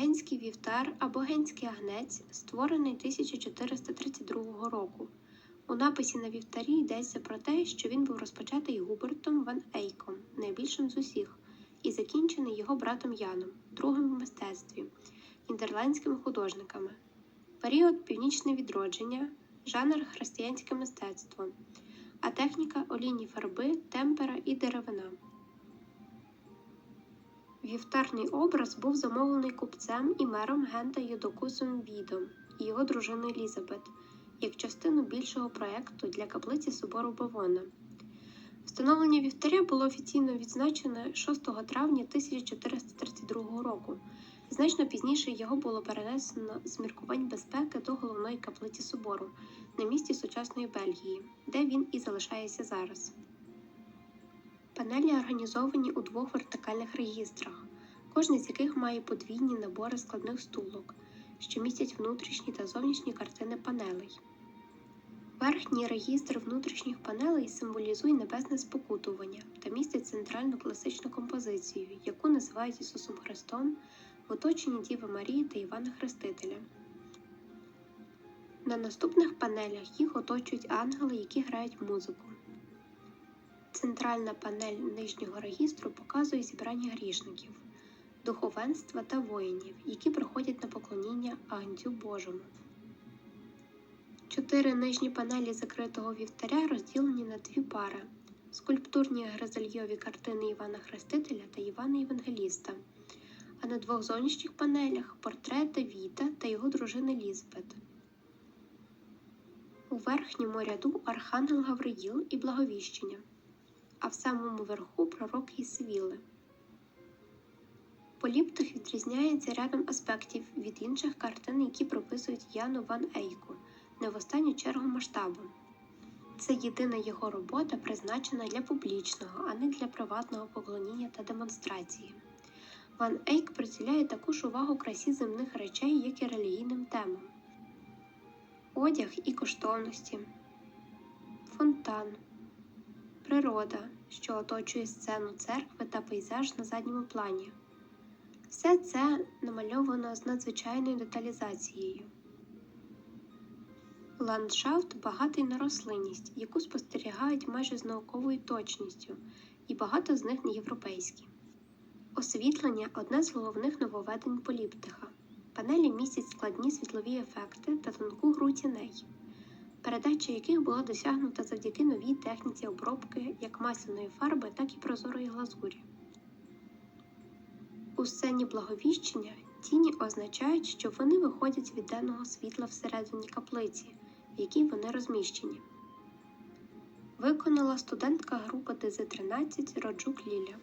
Генський вівтар або Генський агнець створений 1432 року. У написі на вівтарі йдеться про те, що він був розпочатий Губертом Ван Ейком, найбільшим з усіх, і закінчений його братом Яном, другим в мистецтві, нідерландськими художниками. Період північне відродження, жанр християнське мистецтво, а техніка олійні фарби, темпера і деревина. Вівтарний образ був замовлений купцем і мером Гента Юдокусом Відом і його дружиною Елізабет як частину більшого проєкту для каплиці собору Бавона. Встановлення вівтаря було офіційно відзначено 6 травня 1432 року. Значно пізніше його було перенесено з міркувань безпеки до головної каплиці собору на місці сучасної Бельгії, де він і залишається зараз. Панелі організовані у двох вертикальних регістрах, кожний з яких має подвійні набори складних стулок, що містять внутрішні та зовнішні картини панелей. Верхній регістр внутрішніх панелей символізує небесне спокутування та містить центральну класичну композицію, яку називають Ісусом Христом в оточенні Діви Марії та Івана Хрестителя. На наступних панелях їх оточують ангели, які грають музику. Центральна панель нижнього регістру показує зібрання грішників, духовенства та воїнів, які приходять на поклоніння Агнцю Божому. Чотири нижні панелі закритого вівтаря розділені на дві пари: скульптурні гризельйові картини Івана Хрестителя та Івана Євангеліста, а на двох зовнішніх панелях портрет Давіда та його дружини Лізбет. У верхньому ряду Архангел Гавриїл і Благовіщення, а в самому верху пророк Єсвіли. Поліптих відрізняється рядом аспектів від інших картин, які прописують Яну Ван Ейку, не в останню чергу масштабом. Це єдина його робота, призначена для публічного, а не для приватного поклоніння та демонстрації. Ван Ейк приділяє таку ж увагу красі земних речей, як і релігійним темам. Одяг і коштовності, фонтан, природа, що оточує сцену церкви та пейзаж на задньому плані. Все це намальовано з надзвичайною деталізацією. Ландшафт багатий на рослинність, яку спостерігають майже з науковою точністю, і багато з них не європейські. Освітлення одне з головних нововведень поліптиха. Панелі містять складні світлові ефекти та тонку гру тіней, передача яких була досягнута завдяки новій техніці обробки як масляної фарби, так і прозорої глазурі. У сцені благовіщення тіні означають, що вони виходять від денного світла всередині каплиці, в якій вони розміщені. Виконала студентка групи ДЗ-13 Роджук Ліля.